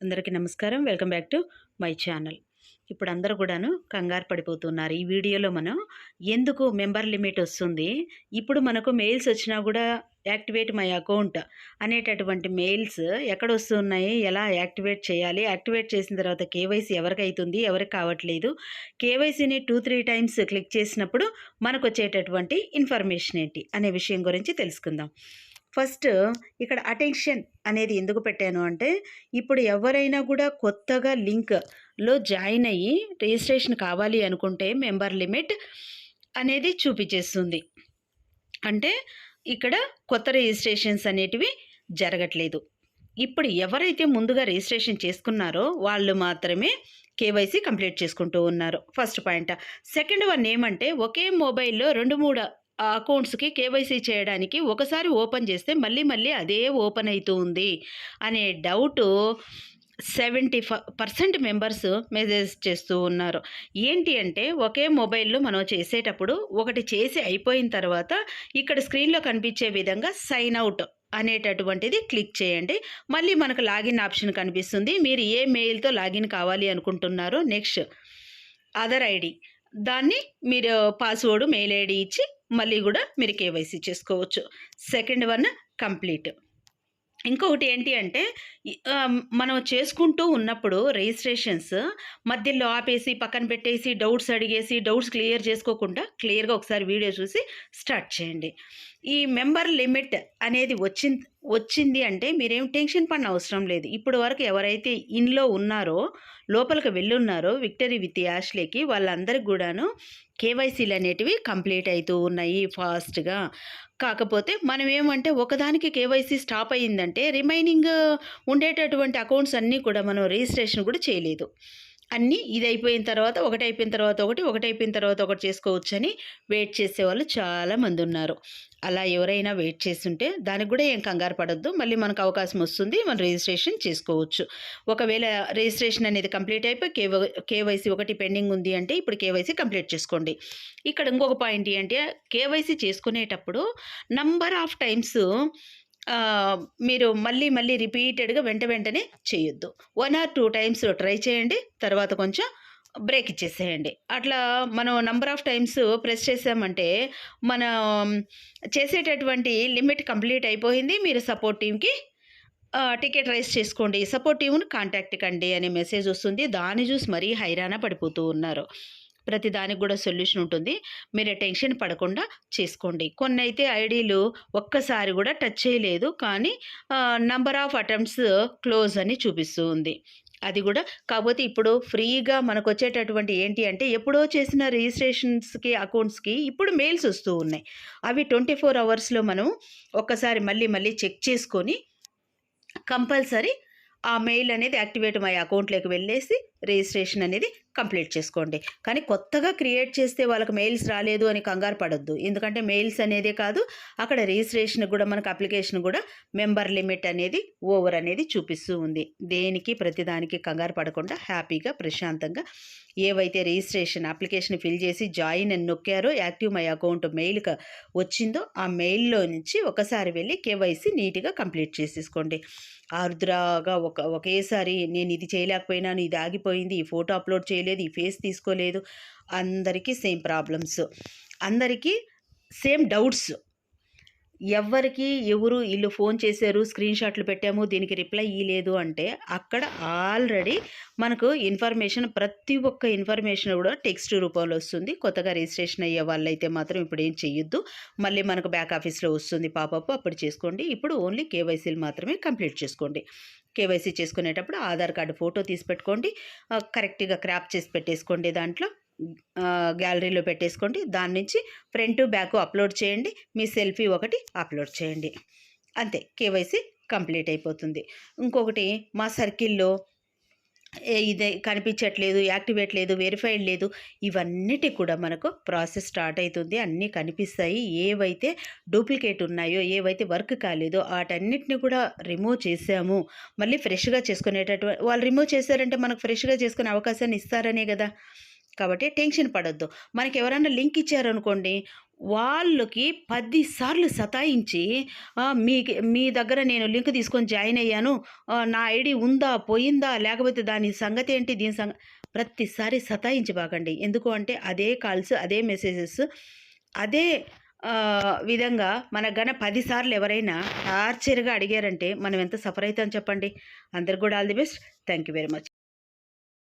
అందరికీ నమస్కారం. Welcome back to my channel. ఇప్పుడు అందరూ కూడాను కంగారు పడిపోతున్నారు. ఈ వీడియోలో మనం ఎందుకు మెంబర్ లిమిట్ వస్తుంది? ఇప్పుడు మనకు మెయిల్స్ వచ్చినా కూడా యాక్టివేట్ మై అకౌంట్ అనేటటువంటి మెయిల్స్ ఎక్కడ వస్తున్నాయి? ఎలా యాక్టివేట్ చేయాలి? యాక్టివేట్ చేసిన తర్వాత కేవైసీ ఎవరికి అవుతుంది ఎవరికి కావట్లేదు? కేవైసీని టూ త్రీ టైమ్స్ క్లిక్ చేసినప్పుడు మనకు వచ్చేటటువంటి ఇన్ఫర్మేషన్ ఏంటి? అనే విషయం గురించి తెలుసుకుందాం. ఫస్ట్ ఇక్కడ అటెన్షన్ అనేది ఎందుకు పెట్టాను అంటే ఇప్పుడు ఎవరైనా కూడా కొత్తగా లింక్లో జాయిన్ అయ్యి రిజిస్ట్రేషన్ కావాలి అనుకుంటే మెంబర్ లిమిట్ అనేది చూపించేస్తుంది. అంటే ఇక్కడ కొత్త రిజిస్ట్రేషన్స్ అనేటివి జరగట్లేదు. ఇప్పుడు ఎవరైతే ముందుగా రిజిస్ట్రేషన్ చేసుకున్నారో వాళ్ళు మాత్రమే కేవైసీ కంప్లీట్ చేసుకుంటూ ఉన్నారు. First point. సెకండ్ వన్ ఏమంటే ఒకే మొబైల్లో రెండు మూడు అకౌంట్స్కి కేవైసీ చేయడానికి ఒకసారి ఓపెన్ చేస్తే మళ్ళీ మళ్ళీ అదే ఓపెన్ అవుతూ ఉంది అనే doubt seventy percent members message చేస్తూ ఉన్నారు. ఏంటి అంటే ఒకే మొబైల్లో మనం చేసేటప్పుడు ఒకటి చేసి అయిపోయిన తర్వాత ఇక్కడ స్క్రీన్లో కనిపించే విధంగా సైన్ అవుట్ అనేటటువంటిది క్లిక్ చేయండి. మళ్ళీ మనకు లాగిన్ ఆప్షన్ కనిపిస్తుంది. మీరు ఏ మెయిల్తో లాగిన్ కావాలి అనుకుంటున్నారో నెక్స్ట్ అదర్ ఐడి. దాన్ని మీరు పాస్వర్డ్ మెయిల్ ఐడి ఇచ్చి మళ్ళీ కూడా మీరు కేవైసీ చేసుకోవచ్చు. Second one complete. ఇంకొకటి ఏంటి అంటే మనం చేసుకుంటూ ఉన్నప్పుడు రిజిస్ట్రేషన్స్ మధ్యలో ఆపేసి పక్కన పెట్టేసి డౌట్స్ అడిగేసి డౌట్స్ క్లియర్ చేసుకోకుండా క్లియర్గా ఒకసారి వీడియో చూసి స్టార్ట్ చేయండి. ఈ మెంబర్ లిమిట్ అనేది వచ్చిన వచ్చింది అంటే మీరేం టెన్షన్ పడిన అవసరం లేదు. ఇప్పుడు వరకు ఎవరైతే ఇన్లో ఉన్నారో లోపలికి వెళ్ళున్నారో విక్టరీ విత్ యాష్లేకి వాళ్ళందరికి కూడాను కేవైసీలు అనేటివి కంప్లీట్ అవుతూ ఉన్నాయి ఫాస్ట్గా. కాకపోతే మనం ఏమంటే ఒకదానికి కేవైసీ స్టాప్ అయ్యిందంటే రిమైనింగ్ ఉండేటటువంటి అకౌంట్స్ అన్నీ కూడా మనం రిజిస్ట్రేషన్ కూడా చేయలేదు. అన్నీ ఇది అయిపోయిన తర్వాత ఒకటి అయిపోయిన తర్వాత ఒకటి ఒకటి అయిపోయిన తర్వాత ఒకటి చేసుకోవచ్చు అని వెయిట్ చేసేవాళ్ళు చాలా మంది ఉన్నారు. అలా ఎవరైనా వెయిట్ చేస్తుంటే దానికి కూడా ఏం కంగారు పడద్దు. మళ్ళీ మనకు అవకాశం వస్తుంది మనం రిజిస్ట్రేషన్ చేసుకోవచ్చు. ఒకవేళ రిజిస్ట్రేషన్ అనేది కంప్లీట్ అయిపోయి కేవై కేవైసీ ఒకటి పెండింగ్ ఉంది అంటే ఇప్పుడు కేవైసీ కంప్లీట్ చేసుకోండి. ఇక్కడ ఇంకొక పాయింట్ ఏంటి కేవైసీ చేసుకునేటప్పుడు నంబర్ ఆఫ్ టైమ్స్ మీరు మళ్ళీ మళ్ళీ రిపీటెడ్గా వెంట వెంటనే చేయొద్దు. One or two times try చేయండి తర్వాత కొంచెం బ్రేక్ ఇచ్చేసేయండి. అట్లా మనం నంబర్ ఆఫ్ టైమ్స్ ప్రెస్ చేసామంటే మనం చేసేటటువంటి లిమిట్ కంప్లీట్ అయిపోయింది. మీరు సపోర్ట్ టీంకి టికెట్ రైస్ చేసుకోండి. సపోర్ట్ టీమ్ని కాంటాక్ట్ కండి అనే మెసేజ్ వస్తుంది. దాన్ని చూసి మరీ హైరాణ పడిపోతూ ఉన్నారు. ప్రతి దానికి కూడా సొల్యూషన్ ఉంటుంది. మీరు టెన్షన్ పడకుండా చేసుకోండి. కొన్ని అయితే ఐడీలు ఒక్కసారి కూడా టచ్ చేయలేదు. కానీ నంబర్ ఆఫ్ అటెంప్ట్స్ క్లోజ్ అని చూపిస్తూ ఉంది. అది కూడా కాకపోతే ఇప్పుడు ఫ్రీగా మనకు వచ్చేటటువంటి ఏంటి అంటే ఎప్పుడో చేసిన రిజిస్ట్రేషన్స్కి అకౌంట్స్కి ఇప్పుడు మెయిల్స్ వస్తూ ఉన్నాయి. అవి ట్వంటీ ఫోర్ అవర్స్లో మనం ఒక్కసారి మళ్ళీ మళ్ళీ చెక్ చేసుకొని కంపల్సరీ ఆ మెయిల్ అనేది యాక్టివేట్ అయ్యే అకౌంట్లోకి వెళ్ళేసి రిజిస్ట్రేషన్ అనేది కంప్లీట్ చేసుకోండి. కానీ కొత్తగా క్రియేట్ చేస్తే వాళ్ళకి మెయిల్స్ రాలేదు అని కంగారు పడొద్దు. ఎందుకంటే మెయిల్స్ అనేదే కాదు అక్కడ రిజిస్ట్రేషన్ కూడా మనకు అప్లికేషన్ కూడా మెంబర్ లిమిట్ అనేది ఓవర్ అనేది చూపిస్తూ ఉంది. దేనికి ప్రతిదానికి కంగారు పడకుండా హ్యాపీగా ప్రశాంతంగా ఏవైతే రిజిస్ట్రేషన్ అప్లికేషన్ ఫిల్ చేసి జాయిన్ అని నొక్కారో యాక్టివ్ మై అకౌంట్ మెయిల్కి వచ్చిందో ఆ మెయిల్లో నుంచి ఒకసారి వెళ్ళి కేవైసీ నీట్గా కంప్లీట్ చేసేసుకోండి. ఆరుద్రాగా ఒక ఒకేసారి నేను ఇది చేయలేకపోయినాను ఇది ఆగిపోయింది ఈ ఫోటో అప్లోడ్ చేయలేదు ఈ ఫేస్ తీసుకోలేదు. అందరికీ సేమ్ ప్రాబ్లమ్స్. అందరికీ సేమ్ డౌట్స్. ఎవరికి ఎవరు వీళ్ళు ఫోన్ చేశారు స్క్రీన్ షాట్లు పెట్టాము దీనికి రిప్లై ఇవ్వలేదు అంటే అక్కడ ఆల్రెడీ మనకు ఇన్ఫర్మేషన్ ప్రతి ఒక్క ఇన్ఫర్మేషన్ కూడా టెక్స్ట్ రూపంలో వస్తుంది. కొత్తగా రిజిస్ట్రేషన్ అయ్యే వాళ్ళైతే మాత్రం ఇప్పుడు ఏం చెయ్యొద్దు. మళ్ళీ మనకు బ్యాక్ ఆఫీస్లో వస్తుంది పాపప్ అప్పుడు చేసుకోండి. ఇప్పుడు ఓన్లీ కేవైసీలు మాత్రమే కంప్లీట్ చేసుకోండి. కేవైసీ చేసుకునేటప్పుడు ఆధార్ కార్డు ఫోటో తీసి పెట్టుకోండి. కరెక్ట్గా క్రాప్ చేసి పెట్టేసుకోండి దాంట్లో. గ్యాలరీలో పెట్టేసుకోండి. దాని నుంచి ఫ్రంట్ బ్యాక్ అప్లోడ్ చేయండి. మీ సెల్ఫీ ఒకటి అప్లోడ్ చేయండి. అంతే. కేవైసీ కంప్లీట్ అయిపోతుంది. ఇంకొకటి మా సర్కిల్లో ఏ ఇదే కనిపించట్లేదు యాక్టివేట్ లేదు వెరిఫైడ్ లేదు. ఇవన్నిటి కూడా మనకు ప్రాసెస్ స్టార్ట్ అవుతుంది అన్నీ కనిపిస్తాయి. ఏవైతే డూప్లికేట్ ఉన్నాయో ఏవైతే వర్క్ కాలేదో వాటన్నిటిని కూడా రిమూవ్ చేసాము మళ్ళీ ఫ్రెష్గా చేసుకునేటటువంటి వాళ్ళు రిమూవ్ చేశారంటే మనకు ఫ్రెష్గా చేసుకునే అవకాశాన్ని ఇస్తారనే కదా. కాబట్టి టెన్షన్ పడొద్దు. మనకి ఎవరైనా లింక్ ఇచ్చారనుకోండి వాళ్ళకి పది సార్లు సతాయించి మీ మీకు మీ దగ్గర నేను లింక్ తీసుకొని జాయిన్ అయ్యాను. నా ఐడి ఉందా పోయిందా లేకపోతే దాని సంగతి ఏంటి దీని సంగ ప్రతిసారి సతాయించి బాగండి. ఎందుకు అంటే అదే కాల్స్ అదే మెసేజెస్ అదే విధంగా మన గన పదిసార్లు ఎవరైనా టార్చర్గా అడిగారంటే మనం ఎంత సఫర్ అవుతాం చెప్పండి. అందరికి కూడా all the best. Thank you very much.